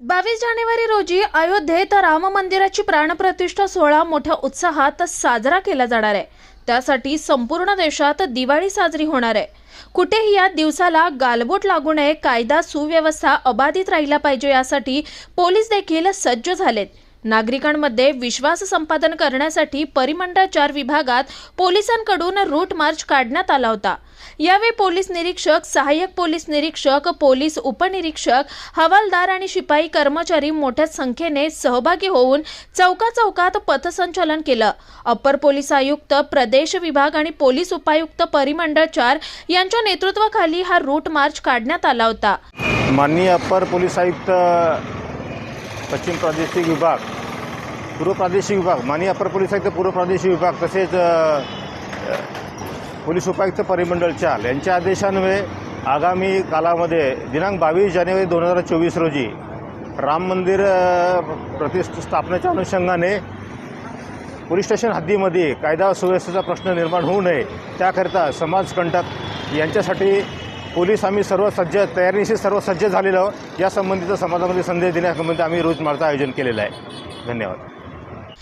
बावीस जानेवारी रोजी अयोध्येत राम मंदिराची प्राणप्रतिष्ठा सोहळा मोठ्या उत्साहात साजरा केला जाणार आहे. त्यासाठी संपूर्ण देशात दिवाळी साजरी होणार आहे. कुठेही या दिवसाला गालबोट लागू नये कायदा सुव्यवस्था अबाधित राहिला पाहिजे यासाठी पोलीस देखील सज्ज झालेत. नागरिकांमध्ये विश्वास संपादन करण्यासाठी परिमंडळ चार विभागात पोलिसांकडून रूट मार्च काढण्यात आला होता. यावेळी पोलीस निरीक्षक सहाय्यक पोलीस निरीक्षक पोलीस उपनिरीक्षक हवालदार आणि शिपाई कर्मचारी मोठ्या संख्येने सहभागी होऊन चौका चौकात पथसंचलन केलं. अप्पर पोलीस आयुक्त प्रदेश विभाग आणि पोलीस उपायुक्त परिमंडळ चार यांच्या नेतृत्वाखाली हा रूट मार्च काढण्यात आला होता. माननीय अप्पर पोलीस आयुक्त पश्चिम प्रादेशिक विभाग पूर्व प्रादेशिक विभाग माननीय अपर पोलीस आयुक्त पूर्व प्रादेशिक विभाग तसेच पोलीस उपायुक्त परिमंडळ चाल यांच्या आदेशान्वये आगामी कालामध्ये दिनांक बावीस जानेवारी दोन हजार चोवीस रोजी राम मंदिर अ, प्रतिष्ठापनेच्या अनुषंगाने पोलीस स्टेशन हद्दीमध्ये कायदा सुव्यवस्थेचा प्रश्न निर्माण होऊ नये त्याकरिता समाजकंटक यांच्यासाठी पोलीस आम्ही सर्व सज्ज तयारीशी सर्व सज्ज झालेलो आहोत. यासंबंधीचा समाजामध्ये संदेश देण्यासंबंधी आम्ही रोज मार्चा आयोजन केलेलं आहे. धन्यवाद.